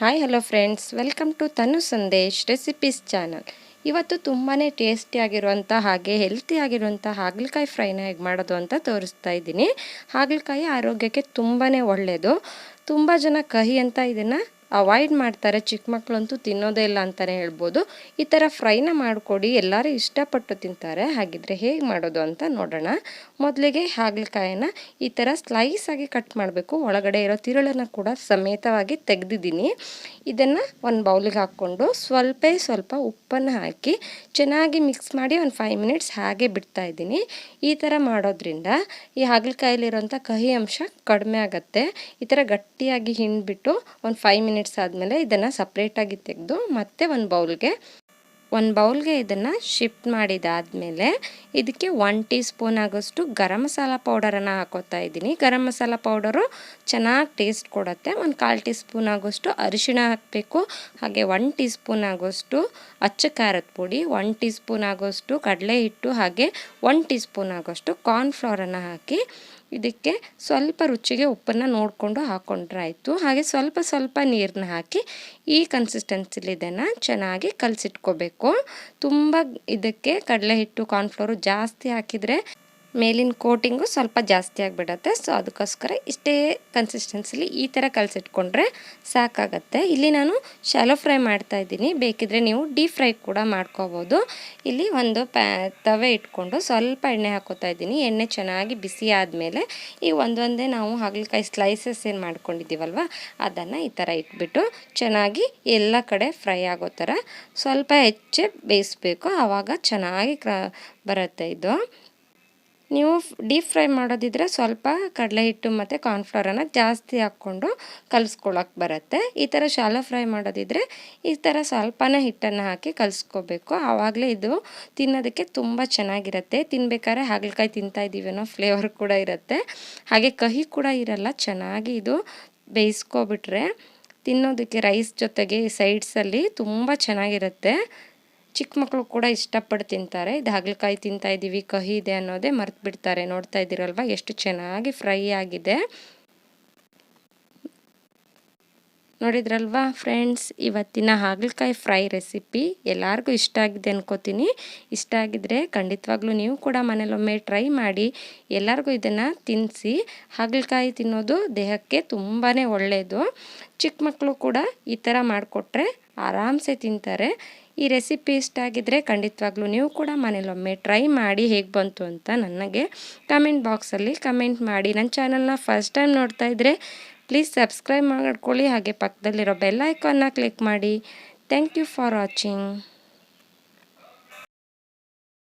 Hi hello friends welcome to Tanu Sandesh recipes channel ಇವತ್ತು ತುಂಬಾ ಟೇಸ್ಟಿಯಾಗಿರುವಂಥ ಹಾಗೆ ಹೆಲ್ತಿ ಆಗಿರುವಂಥ ಹಾಗಲಕಾಯಿ ಫ್ರೈನ ಹೇಗೆ ಮಾಡೋದು ಅಂತ ತೋರಿಸ್ತಾ ಇದ್ದೀನಿ. ಹಾಗಲಕಾಯಿ ಆರೋಗ್ಯಕ್ಕೆ ತುಂಬಾ ಒಳ್ಳೆಯದು ತುಂಬ ಜನ ಕಹಿ ಅಂತ ಇದನ್ನು ಅವಾಯ್ಡ್ ಮಾಡ್ತಾರೆ. ಚಿಕ್ಕ ಮಕ್ಕಳಂತೂ ತಿನ್ನೋದೇ ಇಲ್ಲ ಅಂತಲೇ ಹೇಳ್ಬೋದು. ಈ ಥರ ಫ್ರೈನ ಮಾಡಿಕೊಡಿ. ಎಲ್ಲರೂ ಇಷ್ಟಪಟ್ಟು ತಿಂತಾರೆ. ಹಾಗಿದ್ರೆ ಹೇಗೆ ಮಾಡೋದು ಅಂತ ನೋಡೋಣ. ಮೊದಲಿಗೆ ಹಾಗಲಕಾಯಿನ ಈ ಥರ ಸ್ಲೈಸ್ ಆಗಿ ಕಟ್ ಮಾಡಬೇಕು. ಒಳಗಡೆ ಇರೋ ತಿರುಳನ್ನು ಕೂಡ ಸಮೇತವಾಗಿ ತೆಗೆದಿದ್ದೀನಿ. ಇದನ್ನು ಒಂದು ಬೌಲಿಗೆ ಹಾಕ್ಕೊಂಡು ಸ್ವಲ್ಪ ಸ್ವಲ್ಪ ಉಪ್ಪನ್ನು ಹಾಕಿ ಚೆನ್ನಾಗಿ ಮಿಕ್ಸ್ ಮಾಡಿ ಒಂದು ಫೈವ್ ಮಿನಿಟ್ಸ್ ಹಾಗೆ ಬಿಡ್ತಾ ಇದ್ದೀನಿ. ಈ ಥರ ಮಾಡೋದ್ರಿಂದ ಈ ಹಾಗಲಕಾಯಲ್ಲಿರೋಂಥ ಕಹಿ ಅಂಶ ಕಡಿಮೆ ಆಗುತ್ತೆ. ಈ ಥರ ಗಟ್ಟಿಯಾಗಿ ಹಿಂಡ್ಬಿಟ್ಟು ಒಂದು ಫೈವ್ ಮಿನಿಟ್ಸ್ ಮಿನಿಟ್ಸ್ ಆದಮೇಲೆ ಇದನ್ನು ಸಪ್ರೇಟಾಗಿ ತೆಗೆದು ಮತ್ತೆ ಒಂದು ಬೌಲ್ಗೆ ಒಂದು ಬೌಲ್ಗೆ ಇದನ್ನು ಶಿಫ್ಟ್ ಮಾಡಿದಾದಮೇಲೆ ಇದಕ್ಕೆ ಒನ್ ಟೀ ಸ್ಪೂನ್ ಆಗೋಷ್ಟು ಗರಂ ಮಸಾಲ ಪೌಡರನ್ನು ಹಾಕೋತಾ ಇದ್ದೀನಿ. ಗರಂ ಮಸಾಲ ಪೌಡರು ಚೆನ್ನಾಗಿ ಟೇಸ್ಟ್ ಕೊಡುತ್ತೆ. ಒಂದು ಕಾಲು ಟೀ ಸ್ಪೂನ್ ಆಗೋಷ್ಟು ಅರಿಶಿಣ ಹಾಕಬೇಕು. ಹಾಗೆ ಒನ್ ಟೀ ಸ್ಪೂನ್ ಆಗೋಷ್ಟು ಅಚ್ಚ ಖಾರದ ಪುಡಿ ಒನ್ ಟೀ ಸ್ಪೂನ್ ಆಗೋಷ್ಟು ಕಡಲೆ ಹಿಟ್ಟು, ಹಾಗೆ ಒನ್ ಟೀ ಸ್ಪೂನ್ ಆಗೋಷ್ಟು ಕಾರ್ನ್ಫ್ಲವರನ್ನು ಹಾಕಿ ಇದಕ್ಕೆ ಸ್ವಲ್ಪ ರುಚಿಗೆ ಉಪ್ಪನ್ನು ನೋಡಿಕೊಂಡು ಹಾಕ್ಕೊಂಡ್ರೆ ಆಯಿತು ಹಾಗೆ ಸ್ವಲ್ಪ ಸ್ವಲ್ಪ ನೀರನ್ನ ಹಾಕಿ ಈ ಕನ್ಸಿಸ್ಟೆನ್ಸಿಲಿ ಇದನ್ನು ಚೆನ್ನಾಗಿ ಕಲಸಿಟ್ಕೋಬೇಕು. ತುಂಬ ಇದಕ್ಕೆ ಕಡಲೆ ಹಿಟ್ಟು ಕಾರ್ನ್ಫ್ಲೋರು ಜಾಸ್ತಿ ಹಾಕಿದರೆ ಮೇಲಿನ ಕೋಟಿಂಗು ಸ್ವಲ್ಪ ಜಾಸ್ತಿ ಆಗಿಬಿಡತ್ತೆ. ಸೊ ಅದಕ್ಕೋಸ್ಕರ ಇಷ್ಟೇ ಕನ್ಸಿಸ್ಟೆನ್ಸಿಲಿ ಈ ಥರ ಕಲಸಿಟ್ಕೊಂಡ್ರೆ ಸಾಕಾಗತ್ತೆ. ಇಲ್ಲಿ ನಾನು ಶಾಲೋ ಫ್ರೈ ಮಾಡ್ತಾ ಇದ್ದೀನಿ. ಬೇಕಿದ್ರೆ ನೀವು ಡೀಪ್ ಫ್ರೈ ಕೂಡ ಮಾಡ್ಕೋಬೋದು. ಇಲ್ಲಿ ಒಂದು ಪ್ಯಾ, ತವೆ ಇಟ್ಕೊಂಡು ಸ್ವಲ್ಪ ಎಣ್ಣೆ ಹಾಕೋತಾ ಇದ್ದೀನಿ. ಎಣ್ಣೆ ಚೆನ್ನಾಗಿ ಬಿಸಿ ಆದಮೇಲೆ ಈ ಒಂದೊಂದೇ ನಾವು ಹಾಗಲಕಾಯಿ ಸ್ಲೈಸಸ್ ಏನು ಮಾಡ್ಕೊಂಡಿದ್ದೀವಲ್ವ, ಅದನ್ನು ಈ ಥರ ಇಟ್ಬಿಟ್ಟು ಚೆನ್ನಾಗಿ ಎಲ್ಲ ಕಡೆ ಫ್ರೈ ಆಗೋ ಥರ ಸ್ವಲ್ಪ ಹೆಚ್ಚೆ ಬೇಯಿಸ್ಬೇಕು. ಆವಾಗ ಚೆನ್ನಾಗಿ ಕ್ರ, ಬರುತ್ತೆ ಇದು. ನೀವು ಡೀಪ್ ಫ್ರೈ ಮಾಡೋದಿದ್ರೆ ಸ್ವಲ್ಪ ಕಡಲೆ ಹಿಟ್ಟು ಮತ್ತು ಕಾರ್ನ್ಫ್ಲವರನ್ನು ಜಾಸ್ತಿ ಹಾಕ್ಕೊಂಡು ಕಲಿಸ್ಕೊಳಕ್ಕೆ ಬರುತ್ತೆ. ಈ ಥರ ಶಾಲೋ ಫ್ರೈ ಮಾಡೋದಿದ್ರೆ ಈ ಥರ ಸ್ವಲ್ಪನೇ ಹಿಟ್ಟನ್ನು ಹಾಕಿ ಕಲಿಸ್ಕೋಬೇಕು. ಆವಾಗಲೇ ಇದು ತಿನ್ನೋದಕ್ಕೆ ತುಂಬ ಚೆನ್ನಾಗಿರುತ್ತೆ. ತಿನ್ಬೇಕಾದ್ರೆ ಹಾಗಲಕಾಯಿ ತಿಂತಾ ಇದ್ದೀವಿ ಫ್ಲೇವರ್ ಕೂಡ ಇರುತ್ತೆ. ಹಾಗೆ ಕಹಿ ಕೂಡ ಇರಲ್ಲ, ಚೆನ್ನಾಗಿ ಇದು ಬೇಯಿಸ್ಕೊಬಿಟ್ರೆ ತಿನ್ನೋದಕ್ಕೆ ರೈಸ್ ಜೊತೆಗೆ ಸೈಡ್ಸಲ್ಲಿ ತುಂಬ ಚೆನ್ನಾಗಿರುತ್ತೆ. ಚಿಕ್ಕ ಮಕ್ಕಳು ಕೂಡ ಇಷ್ಟಪಟ್ಟು ತಿಂತಾರೆ. ಇದು ಹಾಗಲಕಾಯಿ ತಿಂತಾ ಇದ್ದೀವಿ ಕಹಿ ಇದೆ ಅನ್ನೋದೇ ಮರ್ತು ಬಿಡ್ತಾರೆ. ನೋಡ್ತಾ ಇದ್ದೀರಲ್ವ? ಎಷ್ಟು ಚೆನ್ನಾಗಿ ಫ್ರೈ ಆಗಿದೆ. ನೋಡಿದ್ರಲ್ವಾ ಫ್ರೆಂಡ್ಸ್, ಇವತ್ತಿನ ಹಾಗಲಕಾಯಿ ಫ್ರೈ ರೆಸಿಪಿ ಎಲ್ಲರಿಗೂ ಇಷ್ಟ ಆಗಿದೆ ಅನ್ಕೋತೀನಿ. ಇಷ್ಟ ಆಗಿದ್ರೆ ಖಂಡಿತವಾಗ್ಲೂ ನೀವು ಕೂಡ ಮನೇಲೊಮ್ಮೆ ಟ್ರೈ ಮಾಡಿ, ಎಲ್ಲರಿಗೂ ಇದನ್ನು ತಿನ್ನಿಸಿ ಹಾಗಲಕಾಯಿ ತಿನ್ನೋದು ದೇಹಕ್ಕೆ ತುಂಬಾ ಒಳ್ಳೆಯದು ಚಿಕ್ಕ ಮಕ್ಕಳು ಕೂಡ ಈ ಥರ ಮಾಡಿಕೊಟ್ರೆ ಆರಾಮ್ಸೆ ತಿಂತಾರೆ. ಈ ರೆಸಿಪಿ ಇಷ್ಟ ಆಗಿದ್ದರೆ ಖಂಡಿತವಾಗ್ಲೂ ನೀವು ಕೂಡ ಮನೇಲೊಮ್ಮೆ ಟ್ರೈ ಮಾಡಿ ಹೇಗೆ ಬಂತು ಅಂತ ನನಗೆ ಕಮೆಂಟ್ ಬಾಕ್ಸಲ್ಲಿ ಕಮೆಂಟ್ ಮಾಡಿ. ನನ್ನ ಚಾನಲ್ನ ಫಸ್ಟ್ ಟೈಮ್ ನೋಡ್ತಾ ಇದ್ದರೆ ಪ್ಲೀಸ್ ಸಬ್ಸ್ಕ್ರೈಬ್ ಮಾಡ್ಕೊಳ್ಳಿ ಹಾಗೆ ಪಕ್ಕದಲ್ಲಿರೋ ಬೆಲ್ ಕ್ಲಿಕ್ ಮಾಡಿ. Thank you for watching